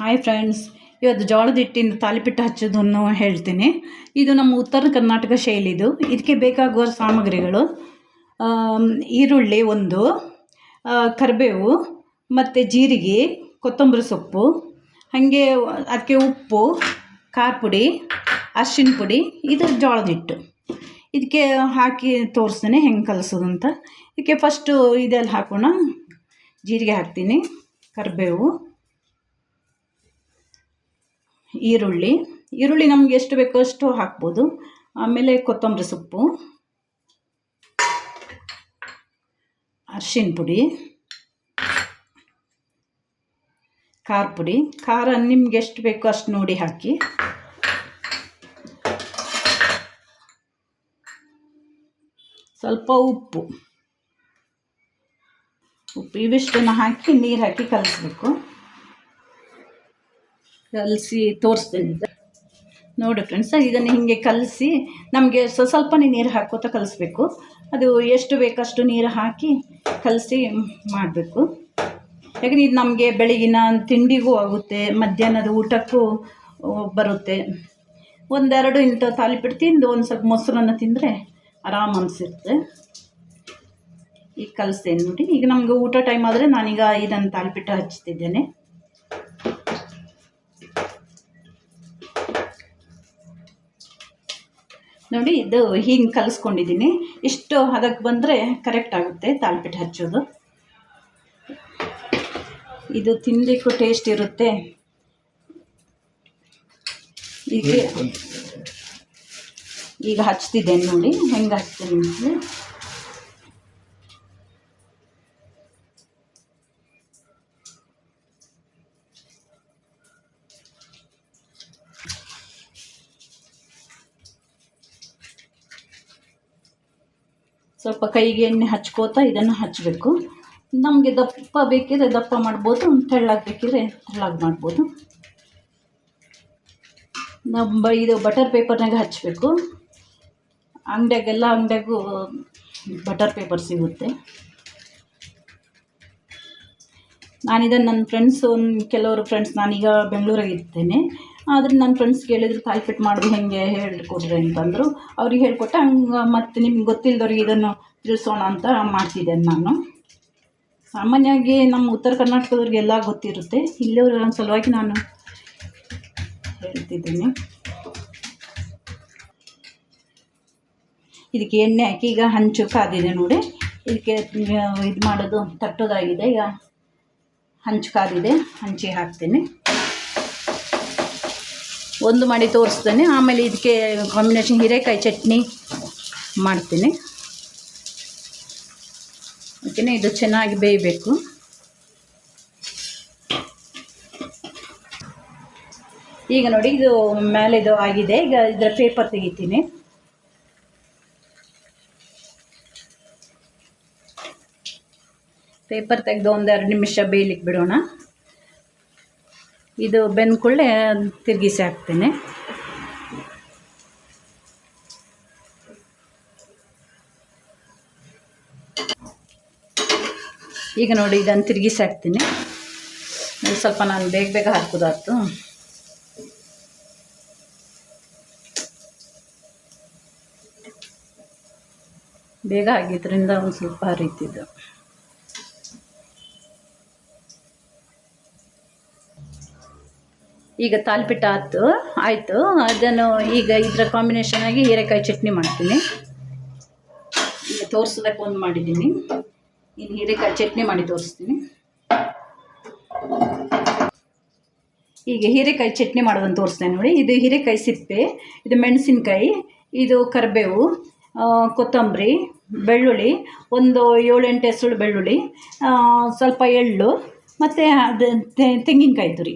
Hi friends ಇವತ್ತು ಜೋಳದ ಹಿಟ್ಟಿನ ತಾಲಿಪಿಟ್ಟು ಹಚ್ಚೋದನ್ನು ಹೇಳ್ತೀನಿ. ಇದು ನಮ್ಮ ಉತ್ತರ ಕರ್ನಾಟಕ ಶೈಲಿದು. ಇದಕ್ಕೆ ಬೇಕಾಗುವ ಸಾಮಗ್ರಿಗಳು ಈರುಳ್ಳಿ ಒಂದು ಕರಿಬೇವು, ಮತ್ತು ಜೀರಿಗೆ, ಕೊತ್ತಂಬರಿ ಸೊಪ್ಪು, ಹಾಗೆ ಅದಕ್ಕೆ ಉಪ್ಪು ಖಾರ ಪುಡಿ ಅರ್ಶಿಣ ಪುಡಿ, ಇದು ಜೋಳದ ಹಿಟ್ಟು. ಇದಕ್ಕೆ ಹಾಕಿ ತೋರಿಸ್ತೀನಿ, ಹೆಂಗೆ ಕಲಸೋದು ಅಂತ. ಇದಕ್ಕೆ ಫಸ್ಟು ಇದೆಲ್ಲ ಹಾಕೋಣ. ಜೀರಿಗೆ ಹಾಕ್ತೀನಿ, ಕರಿಬೇವು. ಈರುಳ್ಳಿ. ಈರುಳ್ಳಿ ನಮ್ಗೆ ಎಷ್ಟು ಬೇಕೋ ಅಷ್ಟು ಹಾಕ್ಬೋದು. ಆಮೇಲೆ ಕೊತ್ತಂಬರಿ ಸೊಪ್ಪು. ಅರ್ಶಿಣ ಪುಡಿ. ಖಾರ ಪುಡಿ. ಖಾರ ನಿಮ್ಗೆ ಎಷ್ಟು ಬೇಕೋ ಅಷ್ಟು ನೋಡಿ ಹಾಕಿ. ಸ್ವಲ್ಪ ಉಪ್ಪು. ಉಪ್ಪು ಇವಿಷ್ಟನ್ನು ಹಾಕಿ ನೀರು ಹಾಕಿ ಕಲಿಸ್ಬೇಕು. ಕಲಸಿ ತೋರಿಸ್ತೀನಿ. ನೋಡಿ ಫ್ರೆಂಡ್ಸ್ ಇದನ್ನು ಹೀಗೆ ಕಲಸಿ ನಮಗೆ ಸ್ವ ಸ್ವಲ್ಪನೇ ನೀರು ಹಾಕೋತ ಕಲಿಸ್ಬೇಕು. ಅದು ಎಷ್ಟು ಬೇಕಷ್ಟು ನೀರು ಹಾಕಿ ಕಲಸಿ ಮಾಡಬೇಕು. ಯಾಕಂದರೆ ಇದು ನಮಗೆ ಬೆಳಗಿನ ತಿಂಡಿಗೂ ಆಗುತ್ತೆ, ಮಧ್ಯಾಹ್ನದ ಊಟಕ್ಕೂ ಬರುತ್ತೆ. ಒಂದೆರಡು ಇಂಥ ತಾಲಿಪಿಟ್ಟು ತಿಂದು ಒಂದು ಸ್ವಲ್ಪ ಮೊಸರನ್ನು ತಿಂದರೆ ಆರಾಮ ಅನಿಸುತ್ತೆ ಈಗ ಕಲಿಸ್ತೇನೆ ನೋಡಿ. ಈಗ ನಮಗೆ ಊಟ ಟೈಮ್ ಆದರೆ ನಾನೀಗ ಇದನ್ನು ತಾಲಿಪಿಟ್ಟು ಹಚ್ತಿದ್ದೇನೆ. ನೋಡಿ ಇದು ಹಿಂಗೆ ಕಲಿಸ್ಕೊಂಡಿದ್ದೀನಿ. ಇಷ್ಟು ಹದಕ್ಕೆ ಬಂದರೆ ಕರೆಕ್ಟ್ ಆಗುತ್ತೆ ತಾಳ್ಪಿಟ್ಟು ಹಚ್ಚೋದು. ಇದು ತಿನ್ನಲಿಕ್ಕೂ ಟೇಸ್ಟ್ ಇರುತ್ತೆ. ಈಗ ಈಗ ಹಚ್ತಿದ್ದೇನೆ ನೋಡಿ ಹೆಂಗೆ ಹಚ್ತೀನಿ ಸ್ವಲ್ಪ ಕೈಗೆ ಎಣ್ಣೆ ಹಚ್ಕೋತಾ ಇದನ್ನು ಹಚ್ಚಬೇಕು ನಮಗೆ ದಪ್ಪ ಬೇಕಿದ್ರೆ ದಪ್ಪ ಮಾಡ್ಬೋದು ತೆಳ್ಳಗೆ ಬೇಕಿದ್ರೆ ತೆಳ್ಳಗೆ ಮಾಡ್ಬೋದು. ನಮ್ಮ ಇದು ಬಟರ್ ಪೇಪರ್ನಾಗ ಹಚ್ಚಬೇಕು ಅಂಗಡಿಯಾಗೆಲ್ಲ ಅಂಗಡಿಯಾಗೂ ಬಟರ್ ಪೇಪರ್ ಸಿಗುತ್ತೆ. ನಾನು ಇದನ್ನು ನನ್ನ ಫ್ರೆಂಡ್ಸ್ ಒಂದು ಕೆಲವರು ಫ್ರೆಂಡ್ಸ್ ನಾನೀಗ ಬೆಂಗಳೂರಾಗ ಇರ್ತೇನೆ ಆದರೆ ನನ್ನ ಫ್ರೆಂಡ್ಸ್ಗೆ ಕೇಳಿದ್ರು ತಾಯಿಪೆಟ್ಟು ಮಾಡೋದು ಹೇಗೆ? ಹೇಳಿಕೊಡ್ರಿ ಅಂತಂದರು ಅವ್ರಿಗೆ ಹೇಳ್ಕೊಟ್ಟೆ, ಹಂಗೆ ಮತ್ತು ನಿಮ್ಗೆ ಗೊತ್ತಿಲ್ಲದವ್ರಿಗೆ ಇದನ್ನು ತಿಳಿಸೋಣ ಅಂತ ಮಾಡ್ತಿದ್ದೇನೆ ನಾನು. ಸಾಮಾನ್ಯವಾಗಿ ನಮ್ಮ ಉತ್ತರ ಕರ್ನಾಟಕದವ್ರಿಗೆಲ್ಲ ಗೊತ್ತಿರುತ್ತೆ. ಇಲ್ಲಿಯವ್ರ ಸಲುವಾಗಿ ನಾನು ಹೇಳ್ತಿದ್ದೀನಿ. ಇದಕ್ಕೆ ಎಣ್ಣೆ ಹಾಕಿ, ಈಗ ಹಂಚು ಕಾದಿದೆ ನೋಡಿ. ಇದಕ್ಕೆ, ಇದು ಮಾಡೋದು ತಟ್ಟೋದಾಗಿದೆ. ಈಗ ಹಂಚು ಕಾದಿದೆ, ಹಂಚಿ ಹಾಕ್ತೀನಿ. ಒಂದು ಮಾಡಿ ತೋರಿಸ್ತೇನೆ. ಆಮೇಲೆ ಇದಕ್ಕೆ ಕಾಂಬಿನೇಷನ್ ಹೀರೆಕಾಯಿ ಚಟ್ನಿ ಮಾಡ್ತೀನಿ. ಓಕೆನಾ ಇದು ಚೆನ್ನಾಗಿ ಬೇಯಬೇಕು. ಈಗ ನೋಡಿ, ಇದು ಮೇಲೆ ಇದು ಆಗಿದೆ. ಈಗ ಇದರ ಪೇಪರ್ ತೆಗಿತೀನಿ. ಪೇಪರ್ ತೆಗೆದು ಒಂದೆರಡು ನಿಮಿಷ ಬೇಯಲಿಕ್ಕೆ ಬಿಡೋಣ. ಇದು ಬೆನ್ಕೊಳ್ಳೆ ತಿರುಗಿಸಿ ಹಾಕ್ತೇನೆ. ಈಗ ನೋಡಿ ಇದನ್ನು ತಿರುಗಿಸಿ ಹಾಕ್ತೀನಿ. ಸ್ವಲ್ಪ ನಾನು ಬೇಗ ಬೇಗ ಹಾಕೋದಾಯ್ತು. ಬೇಗ ಆಗಿದ್ದರಿಂದ ಒಂದು ಸ್ವಲ್ಪ ಹರಿತಿದ್ದು. ಈಗ ತಾಲ್ಪಿಟ್ಟ ಆಯ್ತು ಆಯಿತು. ಅದನ್ನು ಈಗ ಇದರ ಕಾಂಬಿನೇಷನ್ ಆಗಿ ಹೀರೆಕಾಯಿ ಚಟ್ನಿ ಮಾಡ್ತೀನಿ. ಈಗ ತೋರಿಸೋದಕ್ಕೆ ಒಂದು ಮಾಡಿದ್ದೀನಿ. ಇನ್ನು ಹೀರೆಕಾಯಿ ಚಟ್ನಿ ಮಾಡಿ ತೋರಿಸ್ತೀನಿ. ಈಗ ಹೀರೆಕಾಯಿ ಚಟ್ನಿ ಮಾಡೋದನ್ನು ತೋರಿಸ್ತೇನೆ ನೋಡಿ. ಇದು ಹೀರೆಕಾಯಿ ಸಿಪ್ಪೆ, ಇದು ಮೆಣಸಿನ್ಕಾಯಿ, ಇದು ಕರಿಬೇವು ಕೊತ್ತಂಬರಿ, ಬೆಳ್ಳುಳ್ಳಿ, ಒಂದು ಏಳೆಂಟು ಹೆಸರು ಬೆಳ್ಳುಳ್ಳಿ ಸ್ವಲ್ಪ ಎಳ್ಳು, ಮತ್ತು ಅದು ತೆಂಗಿನಕಾಯಿ ತುರಿ.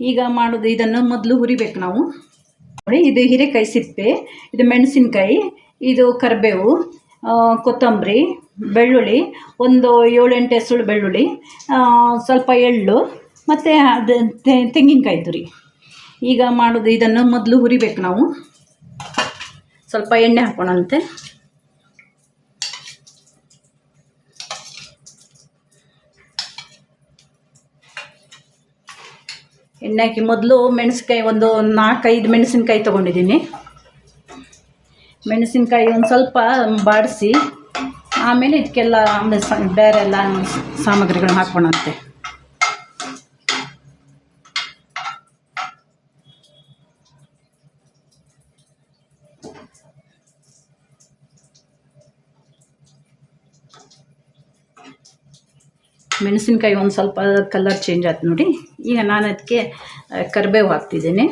ಈಗ ಮಾಡೋದು ಇದನ್ನು ಮೊದಲು ಹುರಿಬೇಕು ನಾವು. ನೋಡಿ, ಇದು ಹೀರೆಕಾಯಿ ಸಿಪ್ಪೆ, ಇದು ಮೆಣಸಿನಕಾಯಿ, ಇದು ಕರಿಬೇವು ಕೊತ್ತಂಬರಿ, ಬೆಳ್ಳುಳ್ಳಿ, ಒಂದು ಏಳೆಂಟು ಹೆಸರು ಬೆಳ್ಳುಳ್ಳಿ ಸ್ವಲ್ಪ ಎಳ್ಳು, ಮತ್ತು ಅದು ತೆಂಗಿನಕಾಯಿ ತುರಿ. ಈಗ ಮಾಡೋದು ಇದನ್ನು ಮೊದಲು ಹುರಿಬೇಕು ನಾವು. ಸ್ವಲ್ಪ ಎಣ್ಣೆ ಹಾಕೋಣಂತೆ. ಎಣ್ಣೆ ಹಾಕಿ ಮೊದಲು ಮೆಣಸಿನ್ಕಾಯಿ ಒಂದು ನಾಲ್ಕೈದು ಮೆಣಸಿನ್ಕಾಯಿ ತೊಗೊಂಡಿದ್ದೀನಿ. ಮೆಣಸಿನ್ಕಾಯಿ ಒಂದು ಸ್ವಲ್ಪ ಬಾಡಿಸಿ, ಆಮೇಲೆ ಇದಕ್ಕೆಲ್ಲ ಆಮೇಲೆ ಬೇರೆ ಎಲ್ಲ ಸಾಮಗ್ರಿಗಳನ್ನ ಹಾಕ್ಕೊಳಂತೆ ಮೆಣಸಿನ್ಕಾಯಿ ಒಂದು ಸ್ವಲ್ಪ ಕಲರ್ ಚೇಂಜ್ ಆಯ್ತು ನೋಡಿ. ಈಗ ನಾನು ಅದಕ್ಕೆ ಕರಿಬೇವು ಹಾಕ್ತಿದ್ದೀನಿ.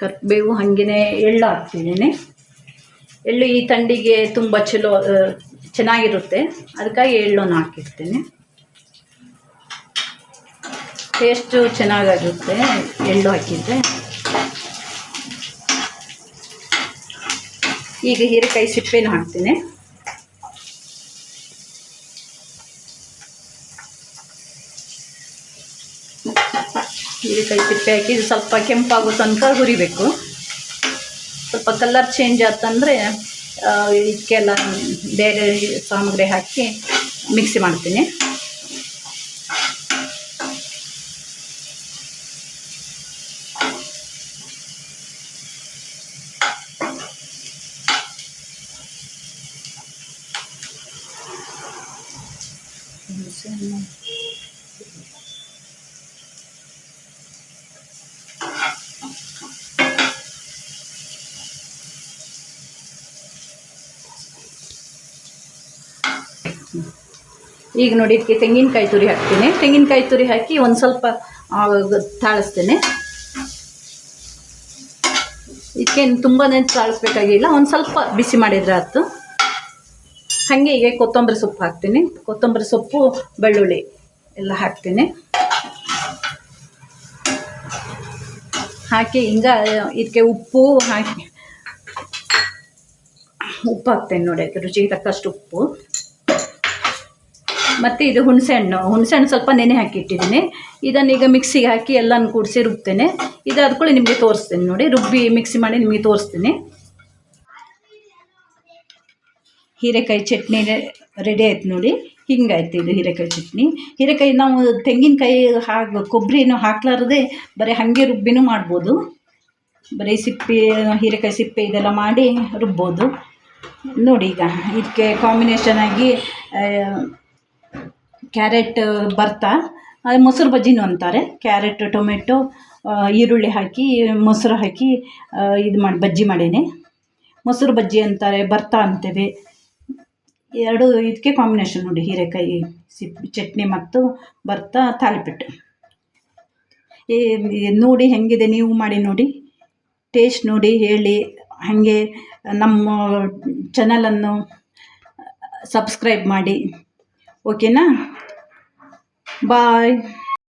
ಕರಿಬೇವು ಹಾಗೆಯೇ ಎಳ್ಳು ಹಾಕ್ತಿದ್ದೀನಿ. ಎಳ್ಳು ಈ ತಂಡಿಗೆ ತುಂಬ ಚಲೋ ಚೆನ್ನಾಗಿರುತ್ತೆ. ಅದಕ್ಕಾಗಿ ಎಳ್ಳನ್ನು ಹಾಕಿರ್ತೀನಿ. ಟೇಸ್ಟು ಚೆನ್ನಾಗಾಗುತ್ತೆ ಎಳ್ಳು ಹಾಕಿದರೆ. ಈಗ ಹೀರೆಕಾಯಿ ಸಿಪ್ಪೆನ ಹಾಕ್ತೀನಿ. ಹೀರೆಕಾಯಿ ಸಿಪ್ಪೆ ಹಾಕಿ ಇದು ಸ್ವಲ್ಪ ಕೆಂಪಾಗೋ ತನಕ ಹುರಿಬೇಕು. ಸ್ವಲ್ಪ ಕಲರ್ ಚೇಂಜ್ ಆತಂದರೆ ಇದಕ್ಕೆಲ್ಲ ಬೇರೆ ಸಾಮಗ್ರಿ ಹಾಕಿ ಮಿಕ್ಸಿ ಮಾಡ್ತೀನಿ. ಹುಣಸೆಹಣ್ಣು ಈಗ ನೋಡಿ ಇದಕ್ಕೆ ತೆಂಗಿನಕಾಯಿ ತುರಿ ಹಾಕ್ತೀನಿ. ತೆಂಗಿನಕಾಯಿ ತುರಿ ಹಾಕಿ ಒಂದು ಸ್ವಲ್ಪ ತಾಳಿಸ್ತೀನಿ. ಇದಕ್ಕೇನು ತುಂಬಾ ತಾಳಿಸ್ಬೇಕಾಗಿಲ್ಲ. ಒಂದು ಸ್ವಲ್ಪ ಬಿಸಿ ಮಾಡಿದ್ರೆ ಆಯ್ತು. ಹಾಗೆ ಈಗ ಕೊತ್ತಂಬರಿ ಸೊಪ್ಪು ಹಾಕ್ತೀನಿ. ಕೊತ್ತಂಬರಿ ಸೊಪ್ಪು, ಬೆಳ್ಳುಳ್ಳಿ ಎಲ್ಲ ಹಾಕ್ತೀನಿ. ಹಾಕಿ ಹಿಂಗ ಇದಕ್ಕೆ ಉಪ್ಪು ಹಾಕಿ, ಉಪ್ಪು ಹಾಕ್ತೇನೆ ನೋಡಿ ರುಚಿಗೆ ತಕ್ಕಷ್ಟು ಉಪ್ಪು. ಮತ್ತು ಇದು ಹುಣಸೆಹಣ್ಣು. ಹುಣಸೆಹಣ್ಣು ಸ್ವಲ್ಪ ನೆನೆ ಹಾಕಿಟ್ಟಿದ್ದೀನಿ. ಇದನ್ನು ಈಗ ಮಿಕ್ಸಿಗೆ ಹಾಕಿ ಎಲ್ಲನೂ ಕೂಡಿಸಿ ರುಬ್ತೇನೆ. ಇದು ಕೂಡ ನಿಮಗೆ ತೋರಿಸ್ತೇನೆ ನೋಡಿ. ರುಬ್ಬಿ ಮಿಕ್ಸಿ ಮಾಡಿ ನಿಮಗೆ ತೋರಿಸ್ತೀನಿ. ಹೀರೆಕಾಯಿ ಚಟ್ನಿ ರೆಡಿ ಆಯ್ತು ನೋಡಿ. ಹಿಂಗಾಯ್ತು ಇದು ಹೀರೆಕಾಯಿ ಚಟ್ನಿ. ಹೀರೆಕಾಯಿ ನಾವು ತೆಂಗಿನಕಾಯಿ ಹಾಗೆ ಕೊಬ್ಬರಿನೂ ಹಾಕ್ಲಾರದೆ ಬರೀ ಹಾಗೆ ರುಬ್ಬಿನೂ ಮಾಡ್ಬೋದು. ಬರೀ ಸಿಪ್ಪೆ, ಹೀರೆಕಾಯಿ ಸಿಪ್ಪೆ ಇದೆಲ್ಲ ಮಾಡಿ ರುಬ್ಬೋದು. ನೋಡಿ ಈಗ, ಇದಕ್ಕೆ ಕಾಂಬಿನೇಷನ್ ಆಗಿ ಕ್ಯಾರೆಟ್ ಅದು ಮೊಸರು ಬಜ್ಜಿನೂ ಅಂತಾರೆ. ಕ್ಯಾರೆಟ್, ಟೊಮೆಟೊ ಈರುಳ್ಳಿ ಹಾಕಿ, ಮೊಸರು ಹಾಕಿ ಇದು ಮಾಡಿ, ಬಜ್ಜಿ ಮಾಡೇನೆ. ಮೊಸರು ಬಜ್ಜಿ ಅಂತಾರೆ ಭರ್ತಾ ಅಂತೇವೆ. ಎರಡು, ಇದಕ್ಕೆ ಕಾಂಬಿನೇಷನ್ ನೋಡಿ, ಹೀರೆಕಾಯಿ ಸಿಪ್ಪೆ ಚಟ್ನಿ ಮತ್ತು ಭರ್ತಾ ತಾಲಿಪಟ್ಟು. ಏ ನೋಡಿ ಹೆಂಗಿದೆ, ನೀವು ಮಾಡಿ ನೋಡಿ. ಟೇಸ್ಟ್ ನೋಡಿ, ಹೇಳಿ. ಹಾಗೆ ನಮ್ಮ ಚಾನಲನ್ನು ಸಬ್ಸ್ಕ್ರೈಬ್ ಮಾಡಿ. ಓಕೆನಾ? Bye.